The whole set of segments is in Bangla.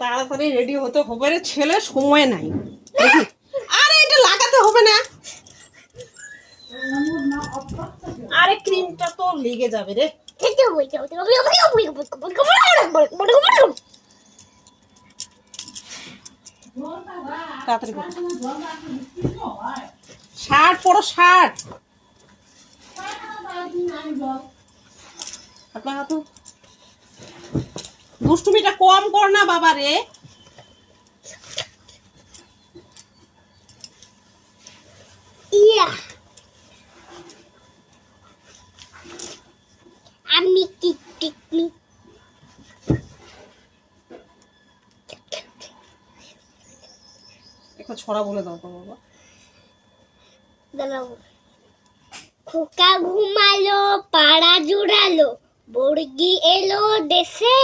তাড়াতাড়ি রেডি হতে হবে রে ছেলে, সময় নাই। আরে, এটা লাগাতে হবে না। আরে ক্রিমটা তো লেগে যাবে রে। শার্ট পরো, শার্ট। আপনার হাতে? দুষ্টুমিটা কম কর না বাবা রে। আমি একটা ছড়া বলে দাও তো বাবা। দাঁড়াও। খোকা ঘুমালো পাড়া জুড়ালো বর্গি এলো দেশে।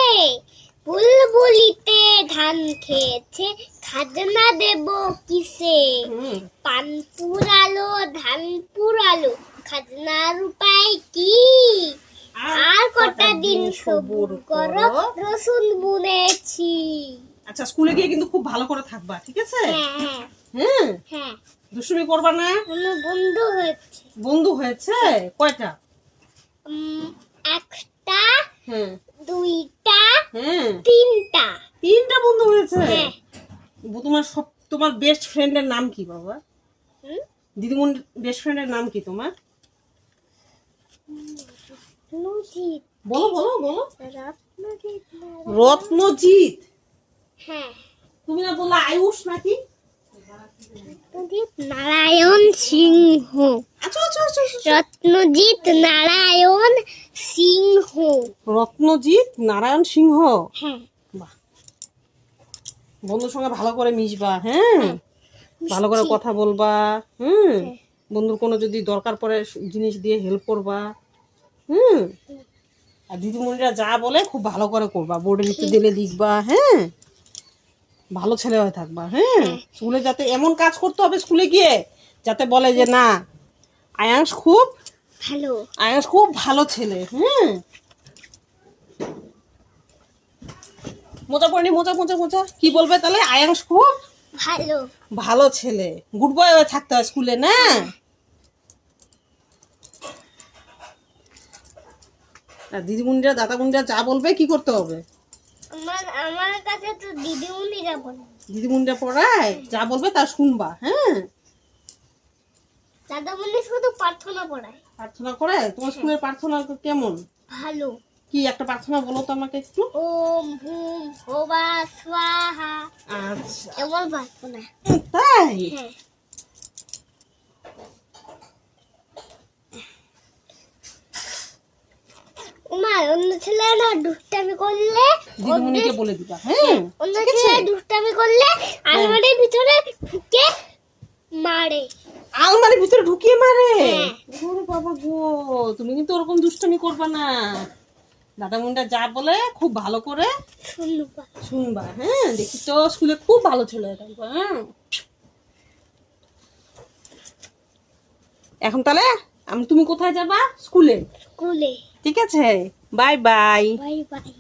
বুলবুলিতে ধান খেয়েছে খাজনা দেব কিসে? হুম। পান পুরালো ধান পুরালো খাজনার উপায় কি? আর কটা দিন সবুর করো রসুন বুনেছি। আচ্ছা স্কুলে গিয়ে কিন্তু খুব ভালো করে থাকবা ঠিক আছে? হ্যাঁ হ্যাঁ। হ্যাঁ। দুষ্টুমি করবা না? বন্ধু হয়েছে। বন্ধু হয়েছে? কয়টা? একটা হ্যাঁ দুইটা হ্যাঁ। তিনটা। তিনটা বন্ধু হয়েছে। হ্যাঁ। তোমার সব তোমার বেস্ট ফ্রেন্ডের নাম কি বাবা? দিদিমন বেস্ট ফ্রেন্ডের নাম কি তোমার? রত্নজিৎ। বলো বলো বলো। রত্নজিৎ? হ্যাঁ। তুমি না বললা আয়ুষ নাকি? নারায়ণ সিংহ। আচ্ছা আচ্ছা আচ্ছা। রত্নজিৎ নারায়ণ সিংহ। রত্নজিৎ নারায়ণ সিংহ? হ্যাঁ। বাহ। বন্ধুর সঙ্গে ভালো করে মিশবা হ্যাঁ? ভালো করে কথা বলবা হুম? হ্যাঁ। বন্ধুর কোনো যদি দরকার পড়ে জিনিস দিয়ে হেল্প করবা হুম? আর দিদিমণিরা যা বলে খুব ভালো করে করবা। বোর্ডে লিখতে দিলে লিখবা হ্যাঁ? ভালো ছেলে হয়ে থাকবা হ্যাঁ? স্কুলে যাতে এমন কাজ করতে হবে স্কুলে গিয়ে যাতে বলে যে না আয়াংশ খুব ভালো। আয়াংশ খুব ভালো ছেলে হুম? মোজা পড়নি মোজা মোজা মোজা কি বলবে তাহলে? আয়াংশ খুব ভালো। ভালো ছেলে। গুড বয় হয়ে থাকতে হয় স্কুলে না? আর দিদিমুনিরা দাদামুনিরা যা বলবে কি করতে হবে? আমার আমার কাছে তো দিদিমণিরা বলে। দিদিমুনিরা পড়ায়? যা বলবে তা শুনবা হ্যাঁ? দাদামণি শুধু প্রার্থনা পড়ায়। প্রার্থনা করে তোমার স্কুলের প্রার্থনা তো কেমন? ভালো। কি একটা প্রার্থনা বলো তো আমাকে একটু। ওম ভূম হোবা স্বাহা। আচ্ছা। এমন প্রার্থনা। তাই? হ্যাঁ। উমার অন্য ছেলেরা দুষ্টামি করলে দিদিমুনিকে বলে দিবা হ্যাঁ? অন্য দুষ্টামি করলে আলমারির ভিতরে ঢুকে মারে। আলমারির ভিতরে ঢুকিয়ে মারে? হ্যাঁ। ওরে বাবা গো তুমি কিন্তু ওরকম দুষ্টামি করবা না। দাদামুনিরা যা বলে খুব ভালো করে শুনবা। শুনবা হ্যাঁ? দেখি তো স্কুলে খুব ভালো ছিল হ্যাঁ? এখন তাহলে আমি তুমি কোথায় যাবা? স্কুলে। স্কুলে। ঠিক আছে? Bye-bye. Bye-bye.